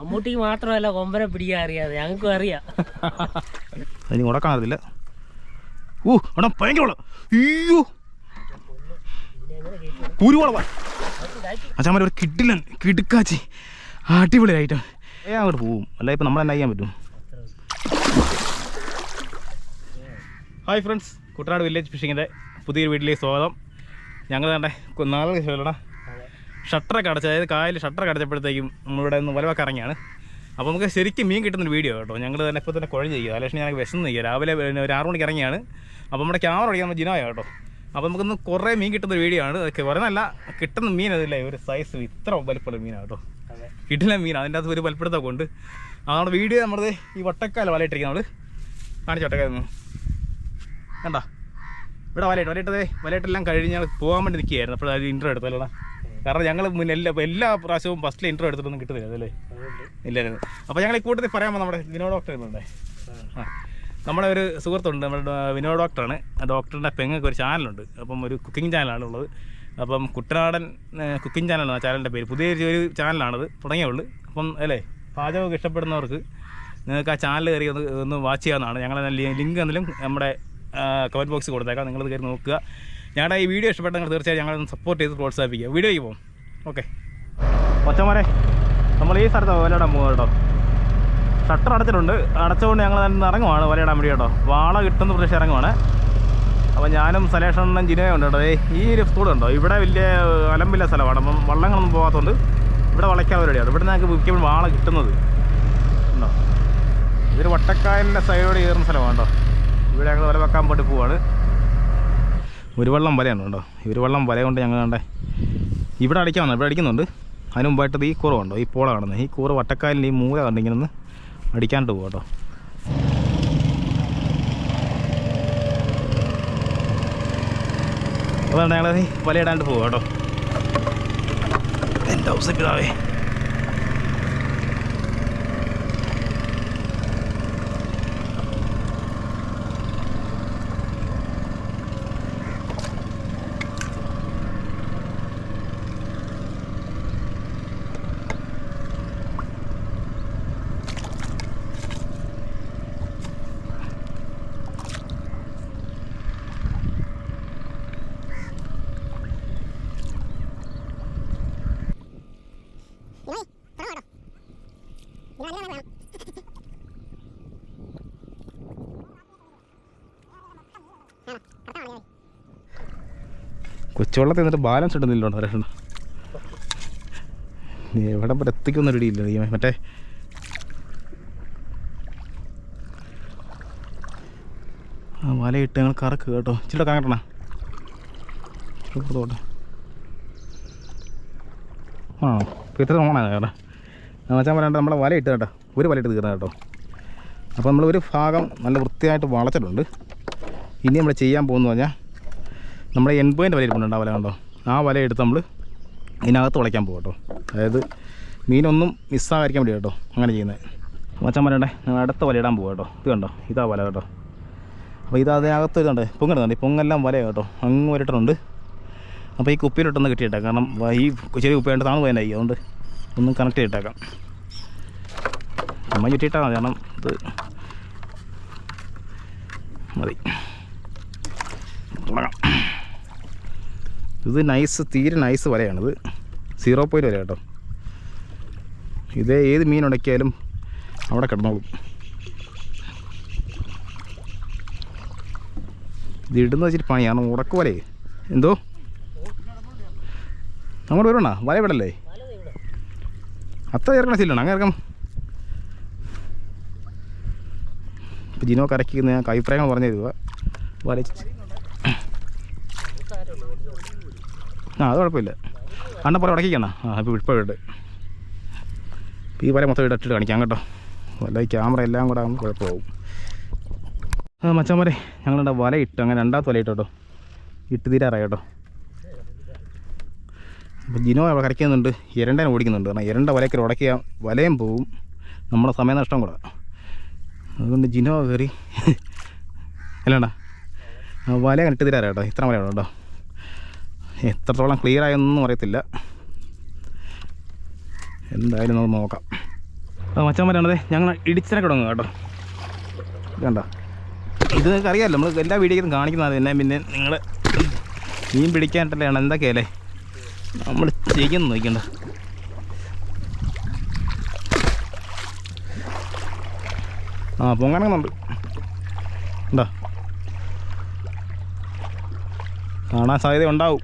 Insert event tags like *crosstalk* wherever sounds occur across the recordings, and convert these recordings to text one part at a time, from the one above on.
മമ്മൂട്ടിക്ക് മാത്രമല്ല കൊമ്പനെ പിടിക്കാൻ അറിയാതെ ഞങ്ങൾക്കും അറിയാം. അതിന് ഉടക്കാൻ അറിയില്ല ഓ ഭയങ്കര വെള്ളം. ഒരു കിട്ടില്ല കിടുക്കാച്ചി. അടിപൊളിയായിട്ടാണ് ഏ അങ്ങോട്ട് പോവും. അല്ല ഇപ്പം നമ്മൾ തന്നെ ചെയ്യാൻ പറ്റും. Hi friends. കുട്ടനാട് വില്ലേജ് ഫിഷിങ്ങിന്റെ പുതിയൊരു വീട്ടിലേക്ക് സ്വാഗതം. ഞങ്ങൾ തന്നെ നാളെ ശേഷമല്ലടാ ഷട്ടറൊക്കെ അടച്ച് അതായത് കായൽ ഷട്ടർ അടച്ചപ്പോഴത്തേക്കും നമ്മളിവിടെ നിന്ന് വലവൊക്കെ ഇറങ്ങിയാണ് അപ്പോൾ നമുക്ക് ശരിക്കും മീൻ കിട്ടുന്നൊരു വീഡിയോ കേട്ടോ. ഞങ്ങൾ തന്നെ ഇപ്പോൾ തന്നെ കുഴഞ്ഞ് ചെയ്യുക അല്ലെങ്കിൽ ഞങ്ങൾക്ക് വിശന്ന് ചെയ്യുക രാവിലെ പിന്നെ ഒരു ആറ് മണിക്ക് ഇറങ്ങിയാണ്. അപ്പോൾ നമ്മുടെ ക്യാമറ അടിക്കാൻ നമ്മൾ ജിനോയ കേട്ടോ. അപ്പോൾ നമുക്കൊന്ന് കുറേ മീൻ കിട്ടുന്ന ഒരു വീഡിയോ ആണ്. കുറേ നല്ല കിട്ടുന്ന മീൻ അതില്ലേ ഒരു സൈസ് ഇത്ര വലിപ്പമുള്ള മീനാണ് കേട്ടോ. കിട്ടില്ല മീൻ അതിന്റെ അകത്ത് ഒരു വലിപ്പെടുത്തൊക്കെ ഉണ്ട് നമ്മുടെ വീഡിയോ നമ്മുടെ ഈ വട്ടക്കാല വലയിട്ടിരിക്കുന്നത് നമ്മൾ കാണിച്ചു വട്ടക്കാലൊന്ന് കണ്ട? ഇവിടെ വലയിട്ട് വലയിട്ടതേ വലയിട്ടെല്ലാം കഴിഞ്ഞ് ഞങ്ങൾ പോകാൻ വേണ്ടി നിൽക്കുകയായിരുന്നു. അപ്പോൾ അത് ഇൻട്രോ എടുത്തല്ലോ കാരണം ഞങ്ങൾ എല്ലാ എല്ലാ പ്രാവശ്യവും ഫസ്റ്റിൽ ഇൻട്രോ എടുത്തിട്ടൊന്നും കിട്ടുന്നില്ല അതല്ലേ? ഇല്ലായിരുന്നു. അപ്പോൾ ഞങ്ങൾ ഈ കൂട്ടത്തിൽ പറയാമോ നമ്മുടെ വിനോദ ഡോക്ടർ ഇരുന്നുണ്ടേ ആ. നമ്മുടെ ഒരു സുഹൃത്തുണ്ട് നമ്മുടെ വിനോദ ഡോക്ടറാണ് ആ ഡോക്ടറിന്റെ പെങ്ങൾക്ക് ഒരു ചാനലുണ്ട് അപ്പം ഒരു കുക്കിംഗ് ചാനലാണ് ഉള്ളത്. അപ്പം കുട്ടനാടൻ കുക്കിംഗ് ചാനലാണ് ആ ചാനലിന്റെ പേര്. പുതിയ ഒരു ചാനലാണത് തുടങ്ങിയുള്ളൂ അപ്പം അല്ലേ? പാചകമൊക്കെ ഇഷ്ടപ്പെടുന്നവർക്ക് നിങ്ങൾക്ക് ആ ചാനൽ കയറി ഒന്ന് ഒന്ന് വാച്ച് ചെയ്യാവുന്നതാണ്. ഞങ്ങൾ ലിങ്ക് എന്തെങ്കിലും നമ്മുടെ കമന്റ് ബോക്സിൽ കൊടുത്തേക്കാം. നിങ്ങളത് കയറി നോക്കുക. ഞങ്ങളുടെ ഈ വീഡിയോ ഇഷ്ടപ്പെട്ട നിങ്ങൾ തീർച്ചയായും ഞങ്ങൾ സപ്പോർട്ട് ചെയ്ത് പ്രോത്സാഹിപ്പിക്കുക. വീഡിയോയ്ക്ക് പോകും ഓക്കെ ഒച്ചമാരെ നമ്മൾ ഈ സ്ഥലത്ത് വലയിടാൻ പോകുക കേട്ടോ. ഷട്ടർ അടച്ചിട്ടുണ്ട്. അടച്ചുകൊണ്ട് ഞങ്ങൾ തന്നെ ഇറങ്ങുവാണ് വലയിടാൻ വേണ്ടി കേട്ടോ. വാള കിട്ടുന്ന പ്രദേശം ഇറങ്ങുവാണ്. അപ്പോൾ ഞാനും സലേഷനും ജിനയും ഉണ്ട് കേട്ടോ. ഈ ഒരു സ്കൂളുണ്ടോ ഇവിടെ വലിയ അലമ്പില്ല സ്ഥലമാണ്. അപ്പം വള്ളങ്ങളൊന്നും പോകാത്തതുകൊണ്ട് ഇവിടെ വളയ്ക്കാൻ പരിപാടിയാണ് ഇവിടെ ഞങ്ങൾക്ക് മിക്കപ്പോഴും വാള കിട്ടുന്നത്. ഉണ്ടോ? ഇതൊരു വട്ടക്കായലിന്റെ സൈഡോട് കയറുന്ന സ്ഥലമാണ് കേട്ടോ. ഇവിടെ ഞങ്ങൾ വല വെക്കാൻ പോയിട്ട് പോവാണ്. ഒരു വെള്ളം വലയാണ് കേട്ടോ. ഒരു വെള്ളം വല കൊണ്ട് ഞങ്ങൾ കണ്ടേ. ഇവിടെ അടിക്കാൻ വന്നത് ഇവിടെ അടിക്കുന്നുണ്ട്. അതിന് മുമ്പായിട്ട് ഈ കൂറ കണ്ടോ ഈ പോള കാണുന്നത്. ഈ കൂറ വട്ടക്കാലിന്റെ ഈ മൂല കണ്ട് ഇങ്ങനെ ഒന്ന് അടിക്കാണ്ട് പോകും കേട്ടോ. അതുകൊണ്ട് ഞങ്ങൾ വലയിടാണ്ട് പോകും കേട്ടോ. എന്റെ ഹൗസ് പിതാവേ കൊച്ചുവെള്ളത്തിൽ നിന്നിട്ട് ബാലൻസ് ഇടുന്നില്ലോണ്ടോ ഒരെണ്ണം. എവിടെ വരെ എത്തിക്കൊന്നും ഇടിയില്ല നീ മറ്റേ ആ വലയിട്ട് ഞങ്ങൾ കറക്ക് കേട്ടോ. ഇച്ചിട്ട് കാങ്ങട്ടണ ആ ഇപ്പോൾ ഇത്ര ഓണാണ് കേട്ടോ. മച്ചാൻ പറയണ്ട നമ്മളെ വല ഇട്ട് കേട്ടോ. ഒരു വല ഇട്ട് തീർന്ന കേട്ടോ. അപ്പോൾ നമ്മൾ ഒരു ഭാഗം നല്ല വൃത്തിയായിട്ട് വളച്ചിട്ടുണ്ട്. ഇനി നമ്മൾ ചെയ്യാൻ പോകുന്നു പറഞ്ഞാൽ നമ്മുടെ എൺപതിന്റെ വല ഇരിപ്പുണ്ട് ആ വല കണ്ടോ? ആ വല എടുത്ത് നമ്മൾ ഇതിനകത്ത് വളയ്ക്കാൻ പോകും കേട്ടോ അതായത് മീനൊന്നും മിസ്സാകാതിരിക്കാൻ വേണ്ടി കേട്ടോ അങ്ങനെ ചെയ്യുന്നത് മച്ചാൻ പറയണ്ടേ ഞങ്ങൾ അടുത്ത വല ഇടാൻ പോകും കേട്ടോ ഇത് കണ്ടോ? ഇതാ വല കേട്ടോ. അപ്പോൾ ഇത് അതിനകത്ത് ഇതുണ്ട് പൊങ്ങിടുന്നുണ്ട് പൊങ്ങെല്ലാം വല കേട്ടോ. അങ്ങ് വരട്ടുന്നുണ്ട് അപ്പോൾ ഈ കുപ്പിയിലിട്ടൊന്ന് കിട്ടിയിട്ടേക്കാം കാരണം ഈ ചെറിയ കുപ്പി വേണ്ട താണു പോയതിനായി അതുകൊണ്ട് ഒന്നും കണക്ട് ചെയ്തിട്ടേക്കാം. അമ്മ ചുറ്റിയിട്ടാൽ മതി കാരണം ഇത് മതി. തുടങ്ങാം ഇത് നൈസ് തീരെ നൈസ് വലയാണിത്. സീറോ പോയിന്റ് വല കേട്ടോ. ഇതേ ഏത് മീൻ ഉണക്കിയാലും അവിടെ കിടന്നോളും. ഇത് ഇടുന്ന വെച്ചിട്ട് പണിയാണ് ഉടക്ക് വരെ എന്തോ? അങ്ങോട്ട് വരണ വല വിടല്ലേ അത്ര ഇറക്കണ ശീലാണ് അങ്ങനെ ഇറക്കാം. ഇപ്പം ജിനോ ഞങ്ങൾക്ക് അഭിപ്രായങ്ങൾ പറഞ്ഞു തരുക വല ആ അത് കുഴപ്പമില്ല. അണ്ണ പോലെ ഉടക്കിക്കണ ആ ഇപ്പോൾ ഇപ്പോഴുണ്ട് ഇപ്പം ഈ വരെ മൊത്തം ഇടട്ടിട്ട് കാണിക്കാം കേട്ടോ. വല്ല ഈ ക്യാമറ എല്ലാം കൂടെ ആകുമ്പോൾ കുഴപ്പമാവും. ആ മച്ചാമാരെ ഞങ്ങളുടെ വല ഇട്ടു. അങ്ങനെ രണ്ടാമത്തെ വല ഇട്ടോ കേട്ടോ. ഇട്ട് തീരാറായി കേട്ടോ. അപ്പോൾ ജിനോ അവിടെ കരയ്ക്കുന്നുണ്ട്. ഇരണ്ടനെ ഓടിക്കുന്നുണ്ട്. കാരണം ഇരണ്ട വലയ്ക്ക് ഉടക്കിയ വലയും പോവും. നമ്മുടെ സമയനഷ്ടം കൂടെ. അതുകൊണ്ട് ജിനോ കയറി. അല്ലാണ്ടാ വല ഇട്ട് തരാറ് കേട്ടോ. ഇത്ര വലയാണ് കേട്ടോ. എത്രത്തോളം ക്ലിയർ ആയൊന്നും അറിയത്തില്ല. എന്തായാലും നമുക്ക് നോക്കാം. അത് മച്ചാൻ മച്ചാന്മാരാണത് ഞങ്ങൾ ഇടിച്ചിനെ കിടങ്ങും കേട്ടോ. വേണ്ട ഇത് നിങ്ങൾക്ക് അറിയാമല്ലോ നമ്മൾ എല്ലാ വീഡിയോയിലും കാണിക്കുന്നത് തന്നെ പിന്നെ നിങ്ങൾ മീൻ പിടിക്കാനായിട്ടല്ലേ എന്തൊക്കെയല്ലേ? നമ്മൾ ചെയ്യുന്നു നോക്കണ്ട ആ പൊങ്ങാനുണ്ട് ഉണ്ടോ കാണാൻ സാധ്യത ഉണ്ടാവും.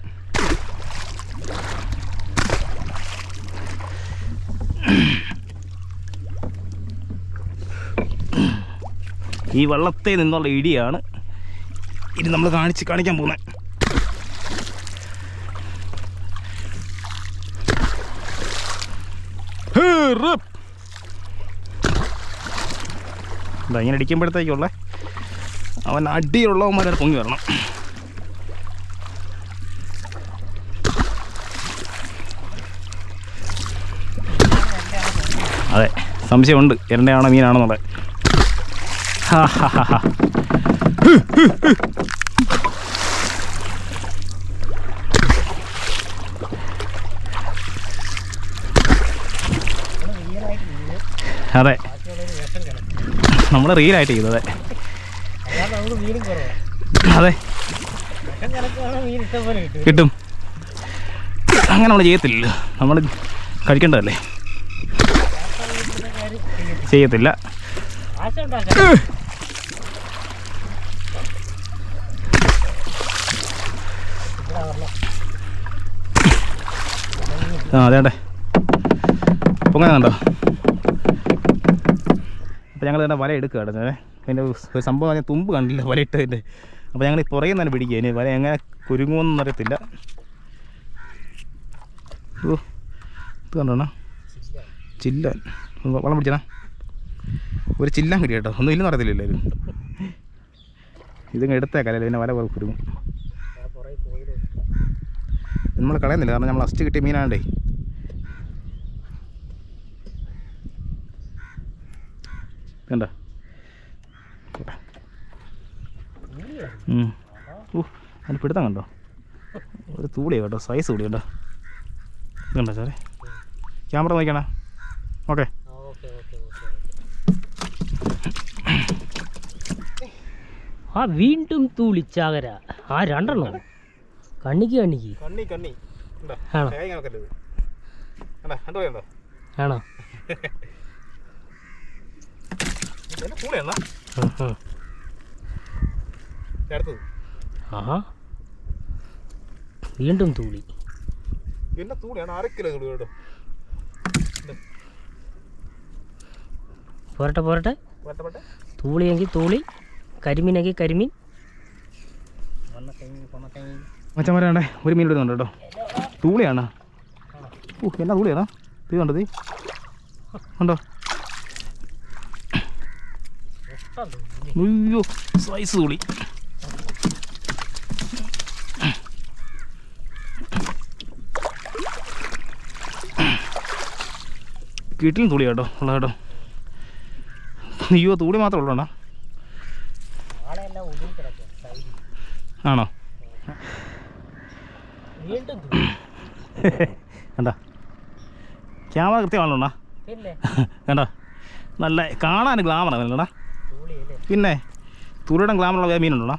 ഈ വള്ളത്തെ നിന്നുള്ള ഇടിയാണ് ഇനി നമ്മൾ കാണിച്ച് കാണിക്കാൻ പോകുന്നത് ഇങ്ങനെ അടിക്കുമ്പോഴത്തേക്കുള്ള അവൻ അടിയുള്ളവന്മാരെ പൊങ്ങി വരണം. അതെ സംശയമുണ്ട്. എരണ്ടയാണോ മീനാണെന്നുള്ളത് അതെ. നമ്മൾ റീലായിട്ട് ചെയ്തു അതെ. കിട്ടും. അങ്ങനെ നമ്മൾ ചെയ്യത്തില്ലല്ലോ. നമ്മൾ കഴിക്കേണ്ടതല്ലേ? ചെയ്യത്തില്ല. ആ അതെ അതെ. പൊങ്ങനെ കണ്ടോ? അപ്പോൾ ഞങ്ങൾ തന്നെ വല എടുക്കുകയാണ് കേട്ടോ. അതിന്റെ ഒരു സംഭവം ഞാൻ തുമ്പ് കണ്ടില്ല വല ഇട്ടതിന്റെ അപ്പോൾ ഞങ്ങൾ പുറകെ തന്നെ പിടിക്കുക. ഇനി വല എങ്ങനെ കുരുങ്ങുമെന്ന് അറിയത്തില്ല. ഓ ഇത് കണ്ടോണ ഒന്ന് വളം പിടിച്ചണ ഒരു ചില്ലാൻ കിട്ടി കേട്ടോ. ഒന്നും ഇല്ലെന്ന് അറിയത്തില്ല എല്ലാവരും? ഇതിങ്ങ് എടുത്തേക്കല്ലേ പിന്നെ വല കുറെ കുരുങ്ങും. നമ്മൾ കളയുന്നില്ല കാരണം നമ്മൾ അസ്റ്റ് കിട്ടിയ മീനാണ്ടേ. കണ്ട? അതിന് പിടുത്തം കണ്ടോ? ഒരു തൂളിയാണ് കേട്ടോ സൈസ് കൂടി കേട്ടോ. ഇത് കണ്ടോ സാറേ? ക്യാമറ നോക്കണേ ഓക്കെ ഓക്കെ ആ വീണ്ടും തൂളിച്ചാകര. ആ രണ്ടെണ്ണോ. കണ്ണിക്ക് കണ്ണിക്ക്. കണ്ണി കണ്ണി. ആണോ. ആഹാ. വീണ്ടും തൂളി. പിന്നെ തൂളിയാണ് അരക്കിലോ കിലോ തൂളി കേട്ടോ. പോരട്ടെ പോരട്ടെ. തൂളിയെങ്കിൽ തൂളി. കരിമീനെങ്കിൽ കരിമീൻ. മച്ചന്മാരാണ്ടേ ഒരു മീൻ എടുക്കുന്നുണ്ട് കേട്ടോ. തൂളിയാണ്? ഓ എന്നാ തൂളിയാണോ? ഇത് കണ്ടത് ഉണ്ടോ അയ്യോ സൈസ് തൂളി. കീട്ടിലും തൂളി കേട്ടോ കേട്ടോ. അയ്യോ തൂളി മാത്രമേ ഉള്ളൂ അണ്ണാ ആണോ? എന്താ തൂളി ക്യാമറ കൃത്യമാണല്ലോ കണ്ടോ? നല്ല കാണാൻ ഗ്ലാമറാണ് അല്ലടാ പിന്നെ തുരുടൻ ഗ്ലാമറുള്ള മീനുണ്ടോടാ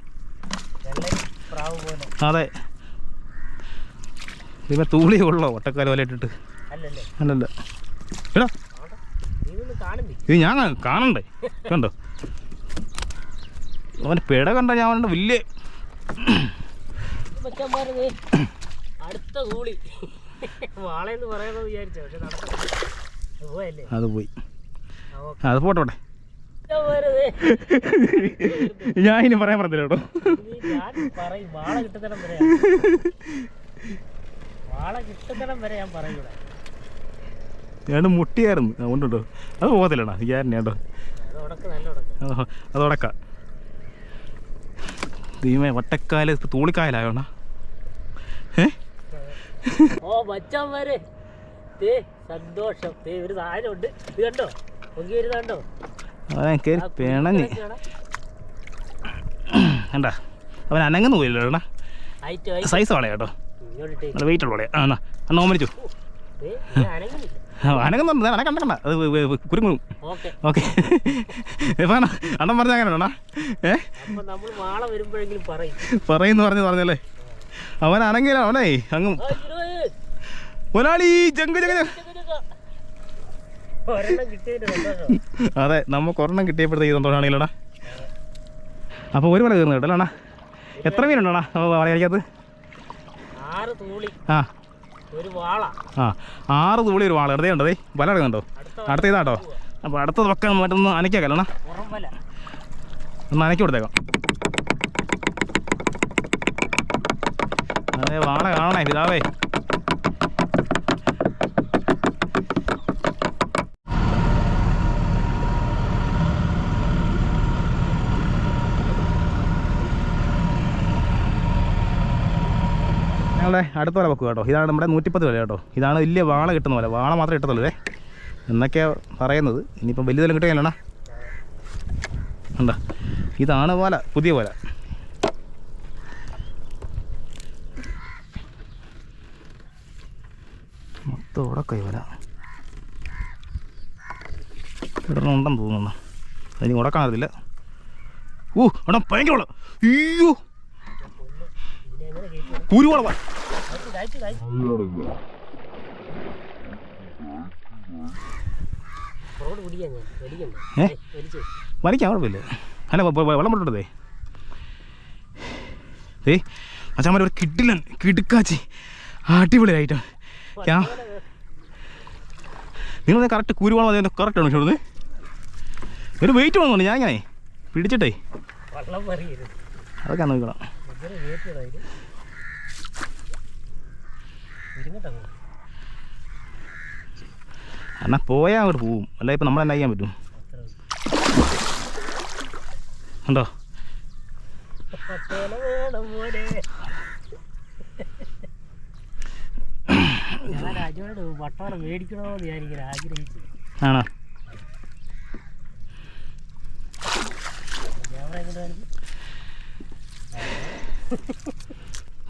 പോലെ. അതെ. ഇവ തൂളി ഉള്ളോ ഒട്ടക്കാല വല ഇട്ടിട്ട്. അല്ലല്ലേ. എടാ. ഇത് ഞാൻ കാണണ്ടേ? കണ്ടോ? അവന്റെ പിട കണ്ട ഞാൻ വലിയ അടുത്ത തൂളി വാളയെന്ന് പറയുന്നത് വിചാരിച്ചു പക്ഷെ നടന്നില്ല അത് പോയല്ലേ? അത് പോയി. അത് പോട്ടോട്ടെ. ഞാൻ ഇനി പറയാൻ പറഞ്ഞില്ല കേട്ടോ. വാള കിട്ടുന്നിടം വരെ. വാള കിട്ടുന്നിടം വരെ ഞാൻ പറയൂടെ ഞാൻ മുട്ടിയായിരുന്നു. അതുകൊണ്ടുണ്ടോ അത് പോകത്തില്ലടാ. വിചാരണ കേട്ടോ അത് ഉടക്ക് നല്ല ഉടക്ക് അത് അത് ഉടക്കാം ദൈവമേ വട്ടക്കാൽ തൂളിക്കായലായോണ ഏ ഓ മച്ചന്മാരെ ദേ സന്തോഷം. ദേ ഒരു സാധനമുണ്ട്. ഇത് കണ്ടോ? പൊങ്ങി അവൻ കയറി പിണഞ്ഞ്. അവൻ അനങ്ങുന്നു പോയില്ല സൈസ് വളയാട്ടോ വെയിറ്റ് ഉള്ള വളയാ. ആ എന്നാ അന്ന് ഓമനിച്ചു അനങ്ങുന്നില്ല. അനങ്ങുന്നുണ്ട് അനക്ക കണ്ടണ്ട അത് കുരുങ്ങും. ഓക്കെ. ഓക്കെ. ഇപ്പം അണ്ണൻ പറഞ്ഞ അങ്ങനെ അണ്ണാ ഏ? അപ്പൊ നമ്മൾ മാള വരുമ്പോഴെങ്കിലും പറയും. പറയുന്നു പറഞ്ഞു പറഞ്ഞല്ലേ? അവൻ അനങ്ങില്ല അവനേ അങ്ങും. ഒരാളീ ജങ്ക് ജങ്ക് അതെ നമുക്ക് ഒരെണ്ണം കിട്ടിയപ്പോഴത്തേക്ക് സന്തോഷമാണെങ്കിലടാ അപ്പോൾ ഒരു മല തീർന്നു കേട്ടോ അണ്ണാ? എത്ര മീനുണ്ടോണാ തൂളി. ആ. ആ ആറ് തൂളി ഒരു വാള. ഇടതേ ഉണ്ടതേ. വല ഇടുന്നുണ്ടോ അടുത്ത അടുത്ത ഇതാട്ടോ. അപ്പോൾ അടുത്തത് വെക്കാൻ മറ്റൊന്ന് വല. ഒന്ന് അനക്കി കൊടുത്തേക്കാം. അതെ വാള കാണണേ പിതാവേ. ഞങ്ങളുടെ അടുത്ത വല വെക്കുക കേട്ടോ. ഇതാണ് നമ്മുടെ നൂറ്റിപ്പത്ത് വില കേട്ടോ. ഇതാണ് വലിയ വാള കിട്ടുന്ന പോലെ വാള മാത്രമേ അല്ലേ എന്നൊക്കെയാണ് പറയുന്നത്. ഇനിയിപ്പം വലിയ വില കിട്ടുകയല്ലണ ഉണ്ടോ ഇതാണ് വല പുതിയ വല. മൊത്തം വല. ഇടണുണ്ടെന്ന് തോന്നുന്നു. അതിന് ഉടക്കാൻ അറിയില്ല ഓ എടാ ഭയങ്കര അയ്യോ. ഇതിനെ വലിക്കാം കുഴപ്പമില്ല. അല്ല വെള്ളം പൊട്ടേ ഏ അച്ഛന്മാർ ഒരു കിട്ടില്ല കിടുക്കാച്ചി അടിപൊളിയായിട്ട്. ഞാൻ നിങ്ങൾ കറക്റ്റ് കുരുവളം അതിന്റെ കറക്റ്റ് ആണ് ചോടുന്നത് ഒരു വെയിറ്റ് വന്നു ഞാൻ ഇങ്ങനെ പിടിച്ചിട്ടേ. അതൊക്കെ നോക്കണം എങ്ങനെ പോയാ പോയാൽ അങ്ങോട്ട് പോവും. അല്ല ഇപ്പം നമ്മളെന്നാ ചെയ്യാൻ പറ്റും? ഉണ്ടോ? കൊമ്പല്ലോ മേടിക്കണമെന്ന് ഞാനിങ്ങനെ ആഗ്രഹിച്ചു. ആണോ?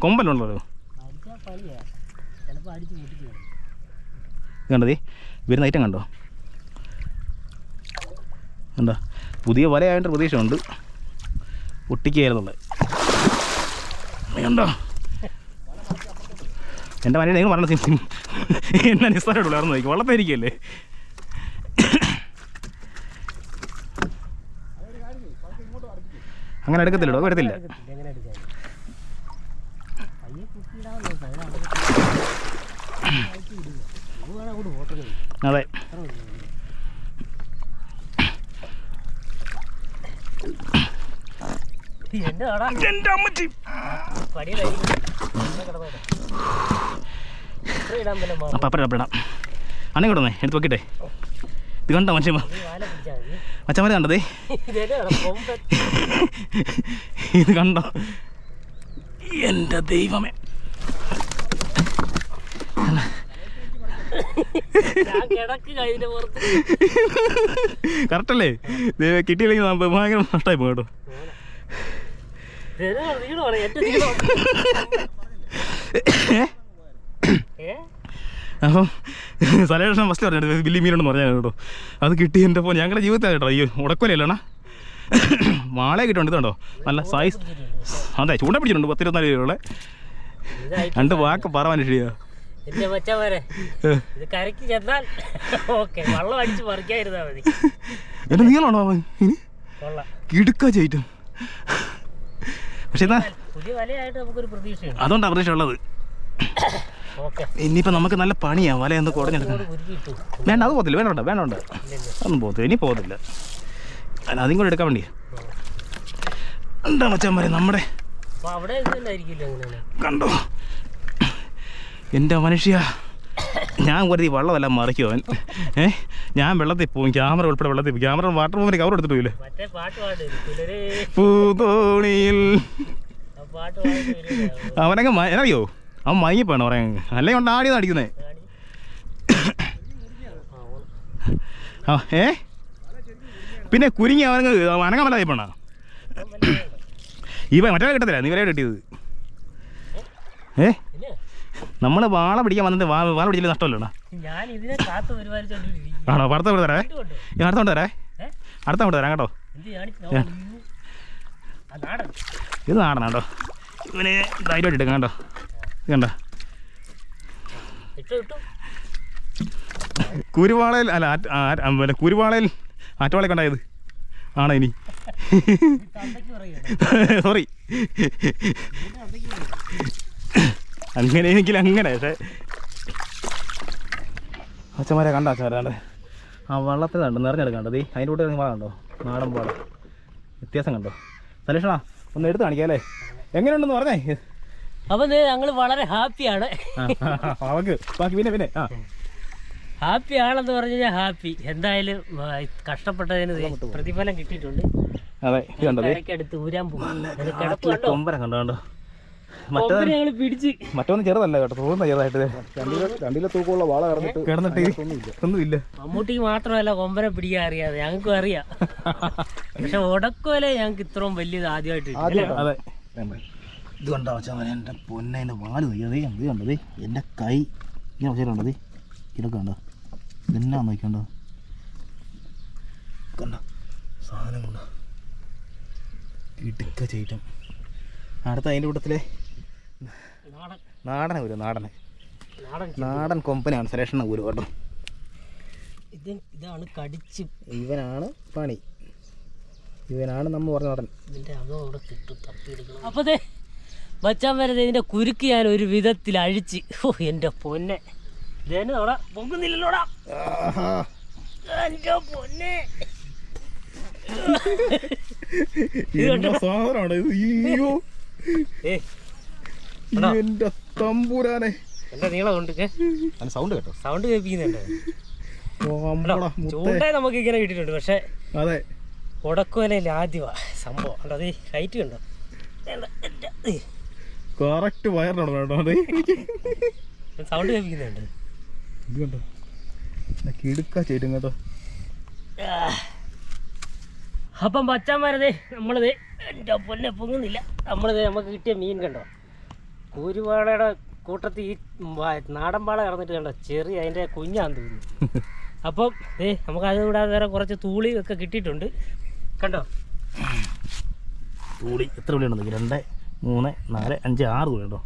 കൊമ്പലുണ്ടല്ലോ പണിയാ ചിലപ്പോൾ അടിച്ച് പൊട്ടിക്കും ഇത് കണ്ടതേ? വരുന്ന ഐറ്റം കണ്ടോ? എന്താ പുതിയ വലയായിട്ട് പ്രതീക്ഷയുണ്ട്. ഒട്ടിക്കുകയായിരുന്നുള്ളത്. കണ്ടോ? എന്റെ മനുഷ്യൻ നിങ്ങൾ പറഞ്ഞ സിം എന്നെ നിസ്സാരമായിട്ടുള്ളൂ ഇറന്ന് നോക്കി വള്ളത്തായിരിക്കല്ലേ അങ്ങനെ എടുക്കത്തില്ലടോ വരത്തില്ല എങ്ങനെ എടുക്കാൻ പയ്യെ കുത്തിയിടാമല്ലോ ഇത് വേണം അങ്ങോട്ട് പോട്ടുന്നത് അതെ. എന്റെ കടാ അമ്മച്ചി. അപ്പം അപ്പം അപ്പം അണ്ണൻ അണേ കൊടുന്നേ എടുത്ത് വെക്കട്ടെ ഇത് കണ്ടോ മതി. മച്ചന്മാർ കണ്ടതേ. ഇത് കണ്ടോ എന്റെ ദൈവമേ കറക്റ്റല്ലേ? കിട്ടിയില്ലെങ്കിൽ ഭയങ്കര നഷ്ടമായി പോകട്ടോ അപ്പം സലേഷൻ ഫസ്റ്റ് പറഞ്ഞു വലിയ മീനുണ്ടെന്ന് പറഞ്ഞാൽ കേട്ടോ. അത് കിട്ടി എന്റെ പോലെ ഞങ്ങളുടെ ജീവിതത്തിൽ കേട്ടോ. അയ്യോ ഉടക്കലല്ലണ വാളെ കിട്ടുന്നുണ്ട് ഇതുണ്ടോ നല്ല സൈസ് അതെ ചൂണ്ട പിടിച്ചിട്ടുണ്ട്. പത്തിരുപത്തിനാല് രൂപയുള്ള രണ്ട് വാക്ക് പറ മനുഷ്യ. എന്റെ ഇത് കരയ്ക്ക് ചെന്നാൽ ഓക്കെ വള്ളം അടിച്ച് പറിക്കാതിരുന്നാ മതി. അവൻ? ഇനി? കിടുക്കാ ചെയ്റ്റും പക്ഷെ എന്നാ പുതിയ വലയായിട്ട് നമുക്കൊരു പ്രതീക്ഷയുണ്ട്. അതുകൊണ്ടാണ് പ്രതീക്ഷ ഉള്ളത് ഇനിയിപ്പോ നമുക്ക് നല്ല പണിയാ വല ഒന്ന് കുടഞ്ഞെടുക്കണം വേണ്ട അത് പോകത്തില്ല വേണ്ട വേണ്ട ഒന്നും പോകത്തില്ല ഇനി പോകത്തില്ല. അല്ല അതും കൂടെ എടുക്കാൻ വേണ്ടിയാ. എന്താ മച്ചാൻ നമ്മുടെ ഇത് തന്നെ കണ്ടോ? എന്റെ മനുഷ്യ ഞാൻ കരുതി വെള്ളമെല്ലാം മറിക്കും അവൻ. ഏ ഞാൻ വെള്ളത്തിൽ പോകും ക്യാമറ ഉൾപ്പെടെ വെള്ളത്തിൽ പോകും ക്യാമറ വാട്ടർ പോകുന്ന കവർ എടുത്തിട്ട് പോയില്ലേ? പൂതോണിയിൽ. അവനങ്ങ് എന്നറിയോ? അവൻ മയങ്ങിപ്പോണ് പറയാൻ. അല്ലെങ്കിൽ കൊണ്ട് ആടി നടിക്കുന്നേ ആ ഏ? പിന്നെ കുരുങ്ങി അവനങ്ങ് അനങ്ങാൻ വല്ല പോണ ഈ മറ്റേ കിട്ടത്തില്ല നീ വരെ കിട്ടിയത്. ഏ? നമ്മൾ വാള പിടിക്കാൻ വന്നത് വാ വാള പിടിച്ചില്ല നഷ്ടമല്ലോ ആണോ? അടുത്ത കൊണ്ട് തരാവേ. ഞാൻ അടുത്ത കൊണ്ട് തരാ? അടുത്ത കൊണ്ട് തരാം കേട്ടോ. ഇത് നാടനാ കേട്ടോ. ഇവന് ധൈര്യമായിട്ട് എടുക്കാം കേട്ടോ. കണ്ടോ? കുരുവാളയിൽ അല്ല പിന്നെ കുരുവാളയിൽ ആറ്റുവാളെ കണ്ടായത് ആണോ ഇനി? സോറി *laughs* അങ്ങനെ എനിക്ക് അങ്ങനെ പക്ഷേ. അച്ഛന്മാരെ കണ്ട അച്ഛന്മാരെ ആ വള്ളത്തിൽ കണ്ടു നിറഞ്ഞെടുക്കണ്ടോ ദീ അതിന്റെ കൂടെ നിങ്ങൾ കണ്ടോ? നാടൻ പാടം. വ്യത്യാസം കണ്ടോ? സലേഷണാ ഒന്ന് എടുത്ത് കാണിക്കാം അല്ലേ? എങ്ങനെയുണ്ടെന്ന് പറഞ്ഞേ? അപ്പൊ ഞങ്ങൾ വളരെ ഹാപ്പിയാണ്. അവക്ക് ബാക്കി പിന്നെ പിന്നെ ആ. ഹാപ്പി ആണെന്ന് പറഞ്ഞു കഴിഞ്ഞാൽ ഹാപ്പി. എന്തായാലും കഷ്ടപ്പെട്ടതിന് പ്രതിഫലം കിട്ടിയിട്ടുണ്ട്. അതെ ഇത് കണ്ടോ ദേ? കരയ്ക്കടുത്ത് ഊരാൻ പോകും കണ്ടോ കണ്ടോ? മറ്റൊന്നും ചെറുതല്ല കേട്ടോ തോന്നുന്ന ചെറുതായിട്ട്. രണ്ടിലെ തൂക്കമുള്ള വാള കിടന്നിട്ട് ഒന്നുമില്ല. മമ്മൂട്ടിക്ക് മാത്രമല്ല കൊമ്പനെ പിടിക്കാൻ അറിയാതെ ഞങ്ങൾക്കും അറിയാം. പക്ഷെ ഉടക്കുവലെ ഞങ്ങൾക്ക് ഇത്രയും വലിയത് ആദ്യമായിട്ട്. അതെ. ഇത് കണ്ടോ ചവൻ എന്റെ പൊന്നെ എന്റെ വാൽ നോക്കിയതേ എന്ത് കണ്ടത് എന്റെ കൈ. ഇങ്ങനെ വെച്ചിട്ടുണ്ടത് ഇതൊക്കെ കണ്ടോ? ഇതെന്നാ നോക്കിക്കണ്ടോ? കണ്ടോ? സാധനം കണ്ടോ? ഇടുക്ക ചേറ്റം അടുത്ത അതിന്റെ കൂട്ടത്തിലെ നാടൻ. നാടനെ ഒരു നാടനെ നാടൻ നാടൻ കൊമ്പനാണ് സുരേഷണ ഊര് കേട്ടോ ഇത് ഇതാണ് കടിച്ച്. ഇവനാണ് പണി. ഇവനാണ് നമ്മൾ പറഞ്ഞ നാടൻ. ഇതിന്റെ അകം അവിടെ കിട്ടും തപ്പിയെടുക്കണം അപ്പൊ ദേ വച്ചാൻ വരുന്നത് ഇതിന്റെ കുരുക്ക് ഞാൻ ഒരു വിധത്തിൽ അഴിച്ച്. ഓ എന്റെ പൊന്നെ. ഇതന്നെ അവിടെ പൊങ്ങുന്നില്ലല്ലോടാ. എന്റെ പൊന്നെ. സാധനമാണ് ഇത് അയ്യോ. ഏ എന്റെ തമ്പൂരാനെ. എന്റെ നീളമുണ്ട് സൗണ്ട് കേട്ടോ. സൗണ്ട് കേൾപ്പിക്കുന്നുണ്ട്. ചൂണ്ട നമുക്ക് ഇങ്ങനെ കിട്ടിയിട്ടുണ്ട് പക്ഷെ അതെ. ഉടക്കുവലയിൽ ആദ്യമാ സംഭവം. കണ്ടോ അത് ഹൈറ്റ് കണ്ടോ? എന്റെ, കറക്റ്റ് വയറിനോട് വേണ്ടോ അതെ. സൗണ്ട് കേൾപ്പിക്കുന്നുണ്ട്. ഇത് കണ്ടോ? കിടുക്ക ചേരും കേട്ടോ. അപ്പം പച്ചാന്മാരതേ നമ്മളിത് എന്റെ പൊന്നെ പൊങ്ങുന്നില്ല. നമ്മളത് നമുക്ക് കിട്ടിയ മീൻ കണ്ടോ? കൂരുവാളയുടെ കൂട്ടത്തിൽ ഈ നാടൻ പാള കടന്നിട്ട് കണ്ടോ? ചെറിയ അതിന്റെ കുഞ്ഞാന്ന് തോന്നുന്നു. അപ്പം ഏ നമുക്ക് അത് കൂടാതെ വേറെ കുറച്ച് തൂളി ഒക്കെ കിട്ടിയിട്ടുണ്ട്. കണ്ടോ? തൂളി എത്ര ഉണ്ടോ രണ്ട് മൂന്ന് നാല് അഞ്ച് ആറ് തുള്ളി കേട്ടോ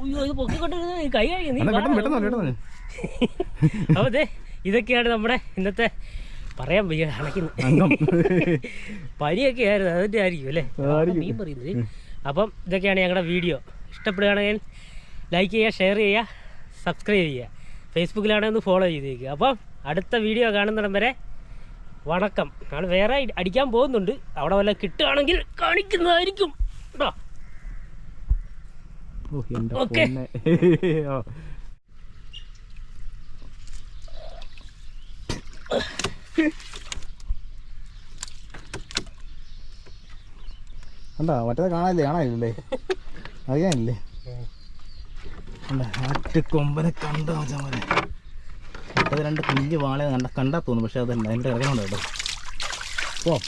അയ്യോ ഇത് പൊക്കിക്കൊണ്ടിരുന്നത് കൈ അപ്പോൾ ദേ ഇതൊക്കെയാണ് നമ്മുടെ ഇന്നത്തെ പറയാൻ വയ്യ അണയ്ക്കുന്നു അംഗം. പനിയൊക്കെ ആയിരുന്നു. അതിന്റെ ആയിരിക്കും അല്ലേ. മീൻ പറയുന്നത്. അപ്പം ഇതൊക്കെയാണ് ഞങ്ങളുടെ വീഡിയോ. ഇഷ്ടപ്പെടുകയാണെങ്കിൽ ലൈക്ക് ചെയ്യുക ഷെയർ ചെയ്യുക സബ്സ്ക്രൈബ് ചെയ്യുക. ഫേസ്ബുക്കിലാണെങ്കിൽ ഒന്ന് ഫോളോ ചെയ്തേക്കുക അപ്പം അടുത്ത വീഡിയോ കാണുന്നിടം വരെ വണക്കം. നമ്മൾ വേറെ അടിക്കാൻ പോകുന്നുണ്ട്. അവിടെ വല്ല കിട്ടുകയാണെങ്കിൽ കാണിക്കുന്നതായിരിക്കും. കേട്ടോ ഓക്കേ. കണ്ടാ മറ്റേത് കാണാനില്ലേ? കാണാനില്ലേ? അറിയാനില്ലേ കൊമ്പനെ കണ്ട മച്ചാമാരെ അത് രണ്ട് കുഞ്ഞ് വാളെ കണ്ട കണ്ടാ തോന്നുന്നു പക്ഷെ അതല്ല അതിന്റെ ഇറങ്ങുന്നുണ്ട് കേട്ടോ. ഓ